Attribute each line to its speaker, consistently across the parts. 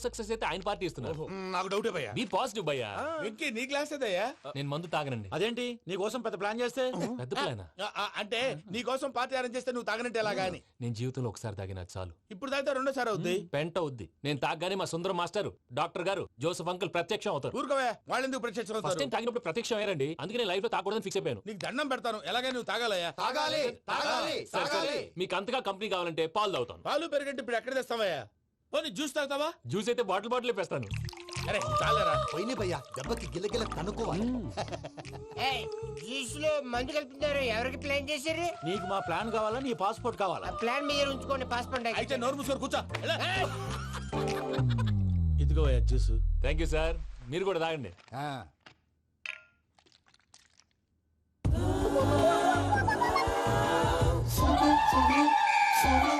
Speaker 1: Success అయితే ఆయన party ఇస్తున్నారు.
Speaker 2: మ్, నాకు డౌటే భయ్యా.
Speaker 1: బీ పాజిటివ్ భయ్యా.
Speaker 2: వెంకీ నీ గ్లాస్ ఏదయ్యా
Speaker 1: నేను మందు తాగనండి.
Speaker 3: అదేంటి? నీ కోసం పెద్ద ప్లాన్ చేస్తే?
Speaker 1: పెద్ద ప్లాన్?
Speaker 2: అంటే నీ కోసం పార్టీ అరేంజ్ చేస్తే నువ్వు తాగనంటే ఎలాగా అని?
Speaker 1: నేను జీవితంలో ఒకసారి తాగినా చాలు.
Speaker 2: ఇప్పుడు తాగితే రెండోసారి అవుద్ది?
Speaker 1: పెంట అవుద్ది. నేను తాగగానే మా సుందరం మాస్టర్ డాక్టర్ గారు జోసఫ్ అంకుల్ ప్రత్యక్షం అవుతారు.
Speaker 2: ఊరుకోవే వాళ్ళు ఎందుకు
Speaker 1: ఫస్ట్
Speaker 2: ప్రత్యక్షం
Speaker 1: టైం తాగినప్పుడు ప్రత్యక్షం అయ్యారండి. అందుకే లైఫ్లో తాగకూడదని ఫిక్స్ అయిపోయాను.
Speaker 2: నీకు దండం పెడతాను. ఎలాగే నువ్వు తాగాలయ్యా.
Speaker 3: తాగాలి తాగాలి
Speaker 1: మీకు అంతగా కంపెనీ కావాలంటే పాలు తాగుతాను.
Speaker 2: పాలు పెరిగంటే ఇప్పుడు ఎక్కడ తెస్తావయ్యా? పోనీ జ్యూస్ తాగుతావా?
Speaker 1: జ్యూస్ అయితే బాటిల్ బాటిల్ పెస్తాను.
Speaker 2: అరే చాలరా
Speaker 3: పోయిన భయ్యా. దెబ్బకి గిల్లగిల్ల కనుక్కోవాలి.
Speaker 4: జ్యూస్లో మందు కలుపుతున్నారు? ఎవరికి ప్లాన్ చేశారు?
Speaker 3: నీకు మా ప్లాన్ కావాలా? నీ పాస్పోర్ట్ కావాలా?
Speaker 4: ప్లాన్ మీద ఉంచుకోండి పాస్పోర్ట్
Speaker 2: అయితే నోరు మూసుకొని కూర్చో? ఇదిగో జ్యూస్.
Speaker 1: థ్యాంక్ యూ సార్ మీరు కూడా తాగండి.
Speaker 3: ఆ, వాట్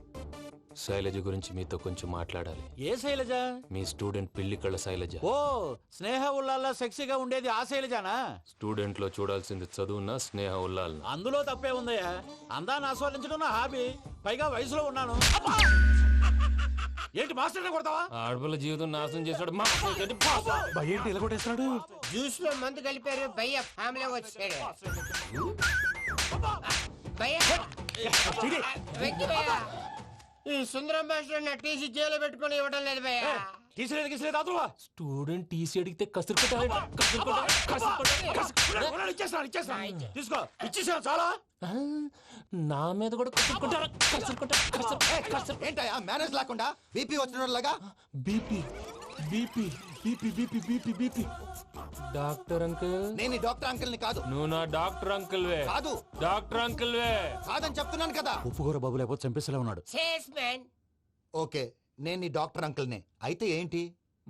Speaker 1: శైలజ గురించి మీతో కొంచెం మాట్లాడాలి.
Speaker 3: ఏ శైలజ?
Speaker 1: మీ స్టూడెంట్ పిల్లి కళ్ళ శైలజ.
Speaker 3: ఓ స్నేహ ఉల్లాల్లో సెక్సీగా ఉండేది ఆ శైలజానా?
Speaker 1: స్టూడెంట్లో చూడాల్సింది చదువున స్నేహ ఉల్లాల్
Speaker 3: అందులో తప్పే ఉందయ్యా. అందాన్ని ఆస్వాదించడం నా హాబీ. పైగా వయసులో ఉన్నాను. అబ్బా! ఏంటి మాస్టర్ కొడతావా?
Speaker 1: ఆడపిల్ల జీవితం నాశనం చేశాడు. మా
Speaker 3: ఇలా కొట్టేస్తున్నాడు?
Speaker 4: జ్యూస్లో మందు కలిపారు భయ్య ఫ్యామిలీ వచ్చాడు. భయ్య! వెక్కి భయ్య! ఈ సుందరం మాస్టర్ నా టీసీ జైలు పెట్టుకొని ఇవ్వడం లేదు భయ్య.
Speaker 3: తీసిలేదు గీసిలేదు అదువా
Speaker 1: స్టూడెంట్ టీసీ అడిగితే కసురు కొట్టాలి. కసురు కొట్టాలి. కసురు కొట్టాలి.
Speaker 3: ఇచ్చేస్తాను ఇచ్చేస్తాను తీసుకో. ఇచ్చేసాను చాలా?
Speaker 1: నా మీద కూడా కసురు కొట్టారు కసురు కసురు
Speaker 5: ఏంటయ్యా మేనేజ్ లేకుండా BP వచ్చినలాగా
Speaker 1: BP BP BP BP BP BP. Doctor uncle.
Speaker 5: నేను ఈ డాక్టర్ అంకుల్ని కాదు.
Speaker 1: నువ్వు నా డాక్టర్ అంకుల్ వే
Speaker 5: కాదు.
Speaker 1: డాక్టర్ అంకుల్ వే
Speaker 5: కాదని చెప్తున్నాను కదా.
Speaker 3: ఉప్పుకూర బాబు లేకపోతే చంపేసేలా ఉన్నాడు.
Speaker 5: ఓకే నేను ఈ డాక్టర్ అంకుల్ నే అయితే ఏంటి?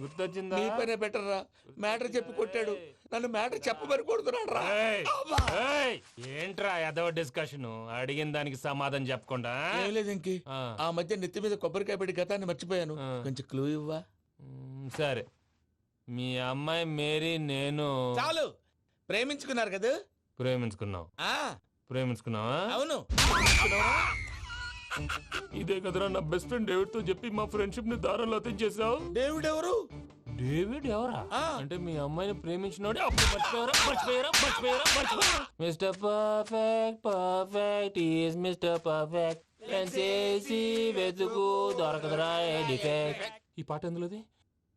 Speaker 1: గుర్తొచ్చిందా?
Speaker 2: నీ పనే బెటర్ రా. మ్యాటర్ చెప్పి కొట్టాడు. నన్ను మ్యాటర్ చెప్పమని కొడుతున్నాడు రా.
Speaker 1: ఏయ్, ఏయ్, ఏంట్రా ఎదవ డిస్కషన్? అడిగిన దానికి సమాధానం చెప్పకుండా?
Speaker 2: ఏం లేదు ఇంకి.
Speaker 1: ఆ.
Speaker 2: ఆ మధ్య నెత్తి మీద కొబ్బరికాయ పెట్టి గతాన్ని మర్చిపోయాను.
Speaker 1: ఆ.
Speaker 2: కొంచెం క్లూ ఇవ్వా?
Speaker 1: మ్, సరే. మీ అమ్మాయి మేరీ నేను
Speaker 2: చాలు. ప్రేమించుకున్నారు కదా?
Speaker 1: ప్రేమించుకున్నావు
Speaker 2: ఆ.
Speaker 1: ప్రేమించుకున్నావా?
Speaker 2: అవును.
Speaker 1: ఇదే కదరా నా బెస్ట్ ఫ్రెండ్ డేవిడ్తో చెప్పి మా ఫ్రెండ్షిప్ని దారంలో తెచ్చేసావు
Speaker 2: దేవుడు ఎవరు
Speaker 1: డేవిడ్ ఎవరా. అంటే మీ అమ్మాయిని ప్రేమించినోడే? అప్పుడు మర్చిపోయారా? మర్చిపోయారా? మర్చిపోయారా? మర్చిపోయారా? Mister perfect perfect is mister perfect చేసి వెతుకు దొరకదురా డిఫెక్ట్ ఈ పాట ఎందులోది?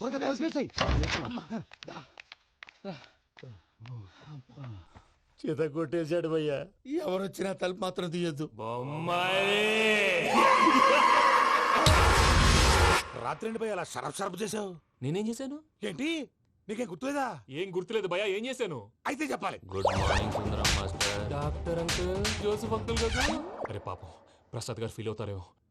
Speaker 5: త్వరగా
Speaker 6: చేత కొట్టేశాడు భయ్యా.
Speaker 7: ఎవరు వచ్చినా తలుపు మాత్రం తీయొద్దు.
Speaker 1: బొమ్మాయి.
Speaker 6: రాత్రి భయ్య అలా షరఫ్ షరఫ్ చేసావు
Speaker 1: నేనేం చేశాను?
Speaker 6: ఏంటి? నీకేం గుర్తులేదా?
Speaker 8: ఏం గుర్తులేదు భయ్యా ఏం చేశాను?
Speaker 6: అయితే చెప్పాలి.
Speaker 1: Good morning Sundaram master. Doctor uncle Joseph uncle కదా?
Speaker 8: అరే పాపం ప్రసాద్ గారు ఫీల్ అవుతారేమో.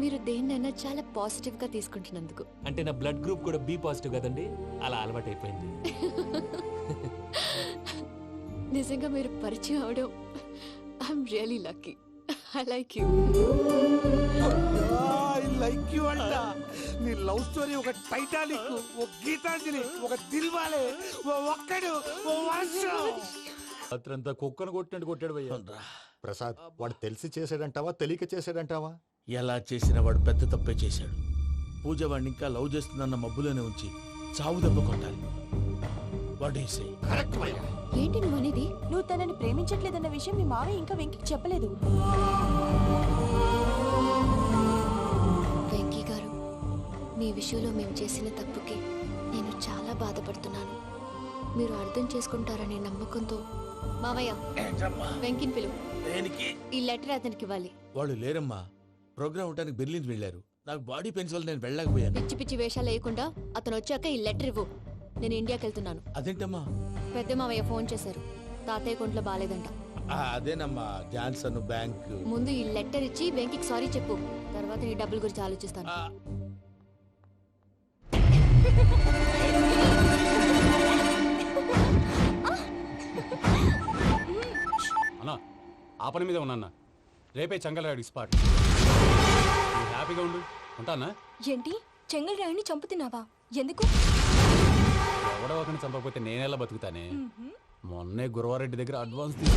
Speaker 9: మీరు దేన్నైనా చాలా పాజిటివ్గా తీసుకుంటున్నందుకు.
Speaker 1: అంటే నా బ్లడ్ గ్రూప్ కూడా బి పాజిటివ్ కదండి? అలా అలవాటు అయిపోయింది
Speaker 9: నిజంగా మీరు పరిచయం అవడం I'm really lucky I like you
Speaker 6: I like you అంట. నీ లవ్ స్టోరీ ఒక టైటానిక్ ఒక గీతాంజలి ఒక దిల్వాలే ఓ ఒక్కడు ఓ వర్షం రాత్రంతా కుక్కను కొట్టినట్టు కొట్టాడు భయ్యా.
Speaker 5: ప్రసాద్ వాడు తెలిసి చేసాడంటావా తెలియక చేసాడంటావా
Speaker 7: ఎలా చేసిన వాడు పెద్ద తప్పే చేశాడు. పూజ వాడిని ఇంకా లవ్ చేస్తుందన్న మబ్బులోనే ఉంచి చావు దెబ్బ కొట్టాలి.
Speaker 9: ఏంటి నువ్వు అనేది?
Speaker 10: నువ్వు తనని ప్రేమించట్లేదన్న విషయం మీ మావయ్య ఇంకా వెంకికి చెప్పలేదు.
Speaker 9: వెంకీ గారు మీ విషయంలో మేము చేసిన తప్పుకి నేను చాలా బాధపడుతున్నాను. మీరు అర్థం చేసుకుంటారనే నమ్మకంతో మావయ్య వెంకిని పిలువు. ఈ లెటర్ అతనికి ఇవ్వాలి.
Speaker 7: వాళ్ళు లేరమ్మా. ప్రోగ్రామ్ ఉండడానికి బెర్లిన్ వెళ్ళారు. నాకు బాడీ పెయిన్స్ వల్ల నేను వెళ్ళలేకపోయాను.
Speaker 9: పిచ్చి పిచ్చి వేషాలు వేయకుండా అతను వచ్చాక ఈ లెటర్ ఇవ్వు. నేను ఇండియాకి వెళ్తున్నాను.
Speaker 7: అదేంటమ్మా?
Speaker 9: పెద్ద మావయ్య ఫోన్ చేశారు. తాతయ్య కొంట్లో బాగాలేదంట
Speaker 7: ఆ, అదేనమ్మా జాన్సన్ బ్యాంక్.
Speaker 9: ముందు ఈ లెటర్ ఇచ్చి వెంకికి సారీ చెప్పు. తర్వాత నీ డబ్బుల గురించి ఆలోచిస్తాను.
Speaker 8: అన్నా ఆ పని మీద ఉన్నా రేపే చంగలరాడు స్పాట్ హ్యాపీగా ఉండు. ఉంటానా?
Speaker 10: ఏంటి? చెంగల్ రాయిని చంపుతున్నావా? ఎందుకు?
Speaker 8: ఎవడో ఒకరిని చంపకపోతే నేనెలా బతుకుతానే? మొన్నే గురవారెడ్డి దగ్గర అడ్వాన్స్
Speaker 11: నేను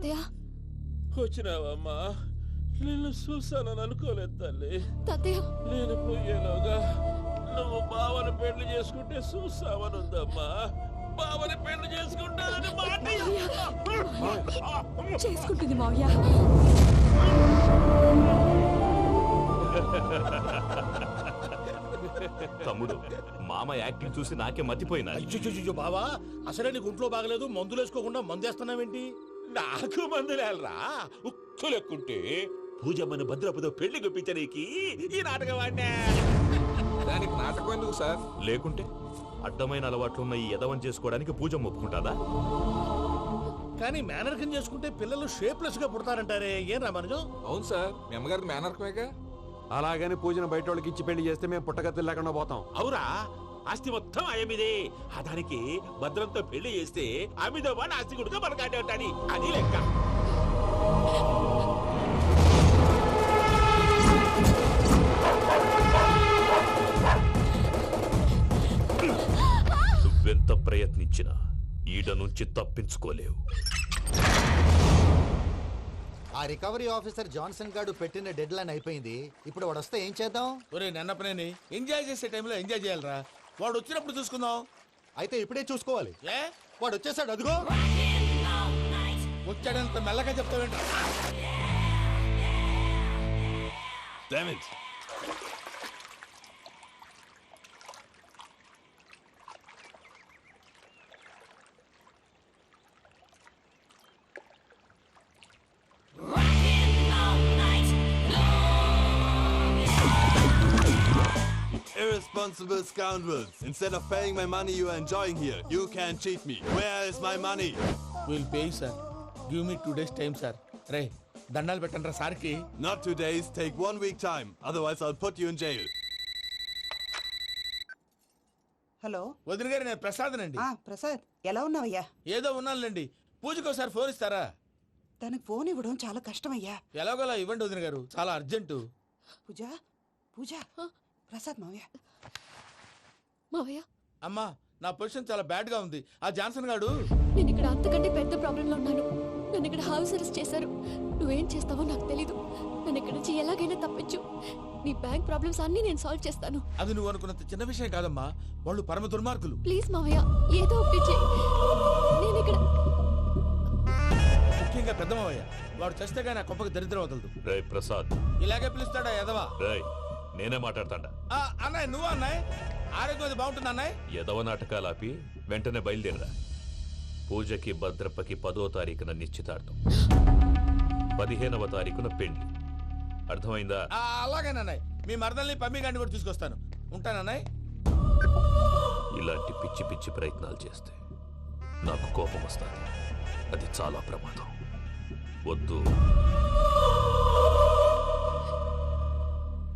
Speaker 9: తాతయ్య
Speaker 7: వచ్చినావమ్మా. నిన్ను చూసానని అనుకోలేదు తల్లి.
Speaker 9: తాతయ్య.
Speaker 7: నేను పోయేలోగా నువ్వు బావని పెళ్ళి చేసుకుంటే చూస్తావని ఉందమ్మా. బావని పెళ్ళి చేసుకుంటానని మాట
Speaker 10: చేసుకుంటుంది మావయ్య.
Speaker 11: తమ్ముడు మామ యాక్టింగ్ చూసి నాకే మతిపోయినా
Speaker 6: అయ్యో బావా అసలే నీకు ఒంట్లో బాగలేదు మందులు వేసుకోకుండా మందు వేస్తున్నావేంటి
Speaker 7: నాకు మందులేలరా? ఉక్కు లెక్కుంటే పూజమ్మని భద్రపదో పెళ్ళి గుప్పించడానికి ఈ నాటకం ఆడినా దానికి నాటకం ఎందుకు సార్?
Speaker 11: లేకుంటే అడ్డమైన అలవాట్లు ఉన్న ఈ ఎదవం చేసుకోవడానికి పూజ ఒప్పుకుంటాదా?
Speaker 6: కానీ మేనర్కం చేసుకుంటే పిల్లలు షేప్లెస్గా పుడతారంటారే. ఏం రామానుజం
Speaker 7: అవును సార్ మీ అమ్మగారికి మేనర్కమేగా?
Speaker 8: అలాగని పూజను బయట వాళ్ళకి ఇచ్చి పెళ్ళి చేస్తే మేము పుట్టగతులు లేకుండా పోతాం.
Speaker 7: అవురా ఆస్తి మొత్తం ఆయమిదే. ఆ దానికి భద్రంతో పెళ్ళి చేస్తే ఆమెతో వాడు ఆస్తి మనకాడే ఉంటాని అది లెక్క.
Speaker 11: నువ్వెంత ప్రయత్నించినా ఈడ నుంచి తప్పించుకోలేవు.
Speaker 5: ఆ రికవరీ ఆఫీసర్ జాన్సన్ గారు పెట్టిన డెడ్ లైన్ అయిపోయింది. ఇప్పుడు వాడు వస్తే ఏం చేద్దాం?
Speaker 2: ఒరే నన్నపనేని ఎంజాయ్ చేసే టైంలో ఎంజాయ్ చేయాలరా. వాడు వచ్చినప్పుడు చూసుకుందాం.
Speaker 5: అయితే ఇప్పుడే చూసుకోవాలి.
Speaker 2: ఏ?
Speaker 5: వాడు వచ్చేసాడు అదిగో.
Speaker 2: వచ్చాడంత మెల్లగా చెప్తావేంట్రా
Speaker 12: Irresponsible scoundrels. Instead of paying my money you are enjoying here, you can cheat me. Where is my money?
Speaker 2: Will pay sir give me two days time sir రే దండాలు పెట్టండి రా సార్కి
Speaker 12: Not two days, take one week time. Otherwise, I'll put you in jail.
Speaker 13: Hello
Speaker 2: వదిన గారు నేను ప్రసాదనండి
Speaker 13: ఆ ప్రసాద్ ఎలా ఉన్నావయ్యా
Speaker 2: ఏదో ఉన్నానులేండి పూజకి ఒకసారి ఫోన్ ఇస్తారా
Speaker 13: తనకు ఫోన్ ఇవ్వడం చాలా కష్టమయ్యా
Speaker 2: ఎలాగోలా ఇవ్వండి వదిన గారు చాలా అర్జెంటు
Speaker 13: పూజ పూజ ప్రసాద్ మావయ్య.
Speaker 9: మావయ్య?
Speaker 2: అమ్మా నా పొజిషన్ చాలా బ్యాడ్గా ఉంది. ఆ జాన్సన్ గాడు?
Speaker 9: నేను ఇక్కడ అంతకంటే పెద్ద ప్రాబ్లంలో ఉన్నాను. నన్ను ఇక్కడ హౌస్ అరెస్ట్ చేశారు. నువ్వేం చేస్తావో నాకు తెలీదు. నన్ను ఇక్కడ నుంచి ఎలాగైనా తప్పించు. నీ బ్యాంక్ ప్రాబ్లమ్స్ అన్నీ నేను సాల్వ్ చేస్తాను.
Speaker 2: అది నువ్వు అనుకున్నంత చిన్న విషయం కాదమ్మా. వాళ్ళు పరమ దుర్మార్గులు.
Speaker 9: ప్లీజ్ మావయ్య ఏదో ఒకటి చెయ్యి నేను ఇక్కడ
Speaker 2: ముఖ్యంగా పెద్దమవయ్య వాడు చస్తే కానీ ఆ కొంపకి దరిద్రం వదలదు.
Speaker 11: రే ప్రసాద్.
Speaker 2: ఇలాగే పిలుస్తాడా ఎదవా
Speaker 11: రే నేనే మాట్లాడతాడా.
Speaker 2: అన్నయ్య నువ్వు అన్నయ్య? ఆరోగ్యం అది బాగుంటుంది అన్నయ్య?
Speaker 11: ఎదవ నాటకాలు ఆపి వెంటనే బయలుదేరరా. పూజకి భద్రప్పకి పదో తారీఖున నిశ్చితార్థం. పదిహేనవ తారీఖున పెళ్ళి అర్థమైందా?
Speaker 2: ఆ, అలాగేనన్నయ్య మీ మరదల్ని పమ్మి గాండి కూడా తీసుకొస్తాను. ఉంటానన్నయ్య
Speaker 11: ఇలాంటి పిచ్చి పిచ్చి ప్రయత్నాలు చేస్తే నాకు కోపం వస్తుంది. అది చాలా ప్రమాదం. వద్దు.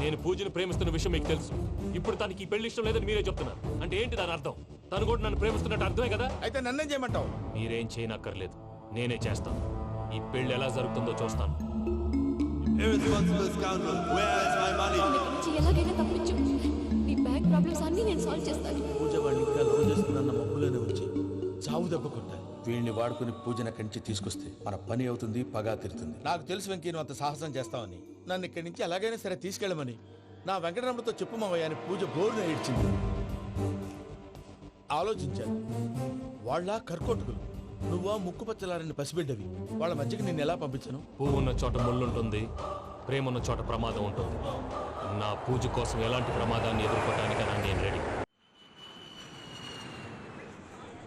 Speaker 1: నేను పూజను ప్రేమిస్తున్న విషయం మీకు తెలుసు. ఇప్పుడు తనకి ఈ పెళ్ళి ఇష్టం లేదని మీరే చెప్తున్నారు. అంటే ఏంటి దాని అర్థం? తను కూడా నన్ను ప్రేమిస్తున్నట్టు అర్థమే కదా?
Speaker 2: అయితే నన్నేం చేయమంటావు?
Speaker 1: మీరేం చేయనక్కర్లేదు. నేనే చేస్తాను. ఈ పెళ్ళి ఎలా జరుగుతుందో చూస్తాను.
Speaker 12: Irresponsible scoundrel. Where is my money?
Speaker 9: నన్ను ఇక్కడ నుంచి ఎలాగైనా తప్పించు నీ బ్యాంక్ ప్రాబ్లమ్స్ అన్నీ నేను సాల్వ్ చేస్తాను
Speaker 2: పూజ వాడిని ఇంకా లవ్ చేస్తుందన్న మబ్బులోనే వచ్చి చావు దెబ్బ కొట్టాలి. వీళ్ళని వాడుకుని పూజన కంచి తీసుకొస్తే మన పని అవుతుంది పగా తిరుతుంది. నాకు తెలుసు వెంకీ నువ్వు అంత సాహసం చేస్తావని. నన్ను ఇక్కడి నుంచి ఎలాగైనా సరే తీసుకెళ్ళమని. నా వెంకటరమణతో చెప్పు మావయ్య అని పూజ బోరున ఏడ్చింది. ఆలోచించాను. వాళ్ళ కర్కోటకులు నువ్వా ముక్కు పచ్చలారని పసిబిడ్డవి. వాళ్ళ మధ్యకి నేను ఎలా పంపించను?
Speaker 1: పువ్వు ఉన్న చోట ముళ్ళు ఉంటుంది ప్రేమ ఉన్న చోట ప్రమాదం ఉంటుంది. నా పూజ కోసం ఎలాంటి ప్రమాదాన్ని ఎదుర్కోవటానికైనా నేను రెడీ.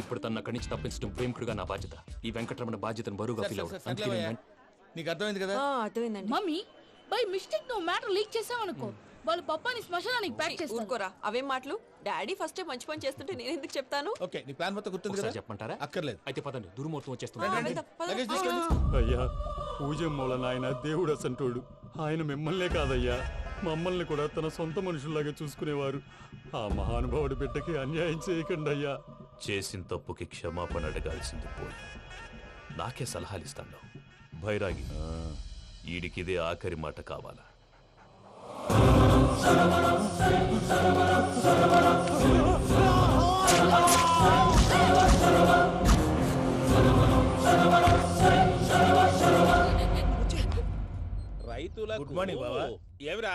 Speaker 1: ఇప్పుడు తన అక్కడి నుంచి తప్పించడం ప్రేమికుడుగా నా బాధ్యత. ఈ వెంకటరమణ బాధ్యతను బరువుగా ఫీల్ అందుకే. నేను
Speaker 2: నీకు అర్థమైంది కదా?
Speaker 14: అర్థమైందండి. మమ్మీ బై మిస్టేక్ నువ్వు మ్యాటర్ లీక్ చేసావనుకో వాళ్ళు పప్పాని శ్మశానానికి ప్యాక్ చేస్తారు ఊరుకోరా అవేం మాటలు? డాడీ ఫస్ట్ మంచి పని చేస్తుంటే నేను ఎందుకు చెప్తాను?
Speaker 2: ఓకే నీ ప్లాన్ మొత్తం గుర్తుంది
Speaker 1: ఒకసారి
Speaker 2: కదా?
Speaker 1: చెప్పమంటారా?
Speaker 2: అక్కర్లేదు.
Speaker 1: అయితే పదండి దుర్ముహూర్తం
Speaker 14: ఆ,
Speaker 1: వచ్చేస్తుంది
Speaker 14: వెళ్దాం, పద.
Speaker 2: లగేజ్ తీసుకెళ్ళు
Speaker 15: అయ్యా పూజ ఆయన దేవుడు అసంటోడు. ఆయన మిమ్మల్నే కాదయ్యా. మమ్మల్ని కూడా తన సొంత మనుషుల్లాగా చూసుకునేవారు. ఆ మహానుభావుడి బిడ్డకి అన్యాయం చేయకండి అయ్యా
Speaker 11: చేసిన తప్పుకి క్షమాపణ అడగాల్సింది పోయి. నాకే సలహాలు ఇస్తాను భైరాగి ఈడికిదే ఆఖరి మాట కావాలా?
Speaker 7: రైతులకు
Speaker 2: గుడ్ మార్నింగ్ బావా.
Speaker 7: ఏమిరా?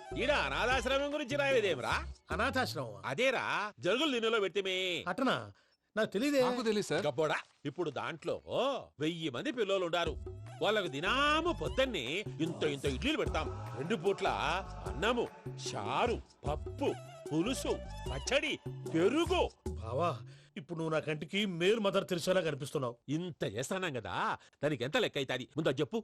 Speaker 7: ఈడ అనాథాశ్రమం గురించి రాయలేదేమిరా?
Speaker 2: అనాథాశ్రమం
Speaker 7: అదేరా జరుగులు దీనిలో పెట్టిమే
Speaker 2: అటనా? నాకు తెలియదే
Speaker 7: గబ్బోడా ఇప్పుడు దాంట్లో వెయ్యి మంది పిల్లలు ఉండారు. వాళ్ళకు దినాము పొద్దున్నే ఇంత ఇంత ఇడ్లీలు పెడతాం. రెండు పూట్ల అన్నము చారు పప్పు పులుసు పచ్చడి పెరుగు.
Speaker 2: బావా ఇప్పుడు నువ్వు నా కంటికి మేలు మదర్ తెలిసేలా కనిపిస్తున్నావు.
Speaker 7: ఇంత చేస్తానం కదా దానికి ఎంత లెక్క అవుతుంది? ముందు అది చెప్పు.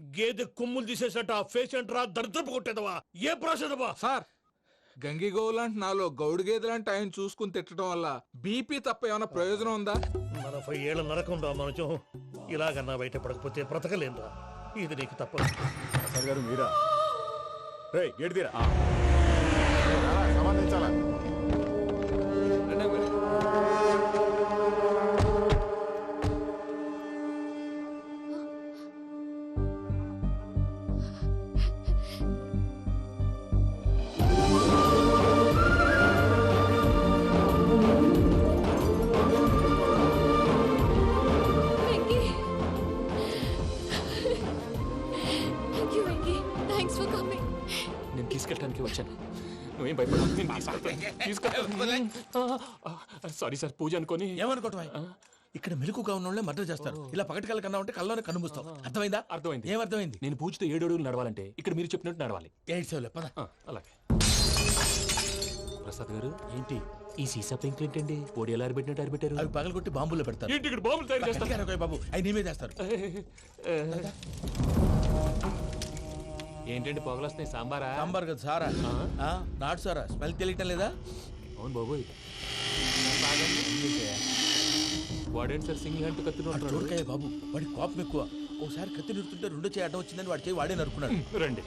Speaker 2: గేదె కొమ్ములు తీసేసట ఆ పేషెంట్ రా దరిద్రపు కొట్టేదవా? ఏ ప్రాసెదవా?
Speaker 15: సార్ గంగిగోవు లాంటి నాలో గౌడు గేదె లాంటి ఆయన చూసుకుని తిట్టడం వల్ల బీపీ తప్ప ఏమైనా ప్రయోజనం ఉందా?
Speaker 2: నలభై ఏళ్ళ నరకం రా మనచం ఇలాగన్నా బయటపడకపోతే బ్రతకలేనురా ఇది నీకు తప్పదు.
Speaker 15: సార్ గారు మీరా?
Speaker 2: ఏడిదిరా?
Speaker 9: వెంకీ
Speaker 1: తీసుకెళ్ళడానికి వచ్చాను. నువ్వేం తీసుకెళ్తాను సారీ సార్ పూజ అనుకొని.
Speaker 2: ఏమనుకోవటం ఇక్కడ మెలకుగా ఉన్న వాళ్ళే మర్డర్ చేస్తారు. ఇలా పగటి కళ్ళ కన్నా ఉంటే కళ్ళలోనే కనుమూస్తావు అర్థమైందా?
Speaker 1: అర్థమైంది.
Speaker 2: ఏమర్థమైంది
Speaker 1: నేను పూజతో ఏడు అడుగులు నడవాలంటే ఇక్కడ మీరు చెప్పినట్టు నడవాలి.
Speaker 2: ఎయిట్ సెవెన్ పద.
Speaker 1: ఆ, అలాగే. ప్రసాద్ గారు ఏంటి? ఈ సీసా పెంకులు ఏంటండి? పొడి ఎలా అరబెట్టినట్టు అరబెట్టారు
Speaker 2: అవి పగలగొట్టి బాంబులో పెడతారు.
Speaker 1: ఏంటి ఇక్కడ బాంబులు తయారు చేస్తారు?
Speaker 2: బాబు. అవి నీవే చేస్తారు
Speaker 1: ఏంటండి పొగలొస్తున్నాయి? సాంబారా?
Speaker 2: సాంబార్ కదా సారా? ఆ, నాటు సారా? స్మెల్ తెలియటం లేదా?
Speaker 1: అవును బాబోయ్ వాడేంటి సార్ సింగిల్ హ్యాండ్ కత్తిని
Speaker 2: చూడకాయ బాబు. వాడి కోపం ఎక్కువ. ఓసారి కత్తి నిరుతుంటే రెండో చేయి అడ్డం వచ్చిందని వాడి చేయి వాడే నరుకున్నాడు.
Speaker 1: రండి.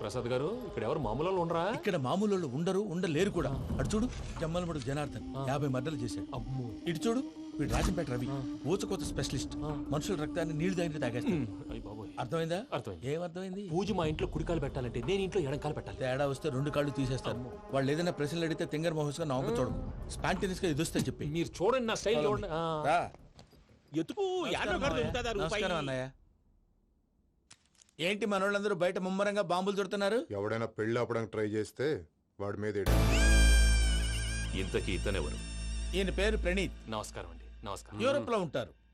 Speaker 1: ప్రసాద్ గారు ఇక్కడ ఎవరు మామూలు వాళ్ళు ఉండరా?
Speaker 2: ఇక్కడ మామూలు వాళ్ళు ఉండరు ఉండలేరు కూడా. అటు చూడు జమ్మలమడు జనార్దన్ యాభై మర్డర్లు చేశాడు.
Speaker 1: అమ్మో.
Speaker 2: ఇటు చూడు వీడు రాజంపేట రవి ఊచకోత స్పెషలిస్ట్. మనుషుల రక్తాన్ని నీళ్ళు దగ్గర తాగేస్తాడు.
Speaker 1: అయ్య బాబోయ్.
Speaker 2: అర్థమైందా?
Speaker 1: అర్థమైంది.
Speaker 2: ఏమర్థమైంది?
Speaker 1: పూజ మా ఇంట్లో కుడికాలు పెట్టాలంటే నేను ఇంట్లో ఎడంకాలు పెట్టాలి.
Speaker 2: తేడా వస్తే రెండు కాళ్ళు తీసేస్తారు. వాళ్ళు ఏదైనా ప్రశ్నలు అడిగితే తింగర్ మహోస్గా చూడకు స్పాంటినియస్గా ఎదుస్తా చెప్పి.
Speaker 1: మీరు చూడండి నా స్టైల్
Speaker 2: రా.
Speaker 7: ఎతుకు యాడో కాడ దొరుకుతుందా రూపాయి
Speaker 2: నమస్కారం అన్నయ్య. ఏంటి మనోళ్ళందరూ బయట ముమ్మరంగా బాంబులు చుడుతున్నారు
Speaker 16: ఎవడైనా పెళ్ళి ఆపడానికి ట్రై చేస్తే వాడి మీద ఎడి.
Speaker 11: ఇంతకీ ఇతనెవరు?
Speaker 2: ఈయన పేరు ప్రణీత్.
Speaker 1: నమస్కారం అండి. నమస్కారం.
Speaker 2: యూరోప్లో ఉంటారు.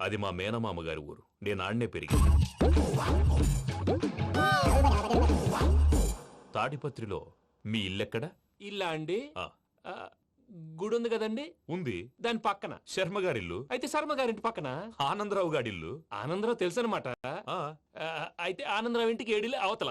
Speaker 11: అది మా మేనమామ గారి ఊరు. నేను ఆడనే పెరిగింది తాడిపత్రిలో మీ ఇల్లెక్కడ?
Speaker 1: ఇల్లా అండి?
Speaker 11: ఆ,
Speaker 1: ఆ, గుడి ఉంది కదండి?
Speaker 11: ఉంది.
Speaker 1: దాని పక్కన.
Speaker 11: శర్మ గారిల్లు.
Speaker 1: అయితే శర్మ గారింటి పక్కన.
Speaker 11: ఆనందరావు గారిల్లు.
Speaker 1: ఆనందరావు తెలుసు అనమాట
Speaker 11: ఆ,
Speaker 1: అయితే ఆనందరావు ఇంటికి ఏడిలే అవతల.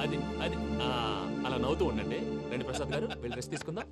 Speaker 1: అది అది ఆ, అలా నవ్వుతూ ఉండండి. రండి ప్రసాద్ గారు వెళ్ళి రెస్ట్ తీసుకుందాం.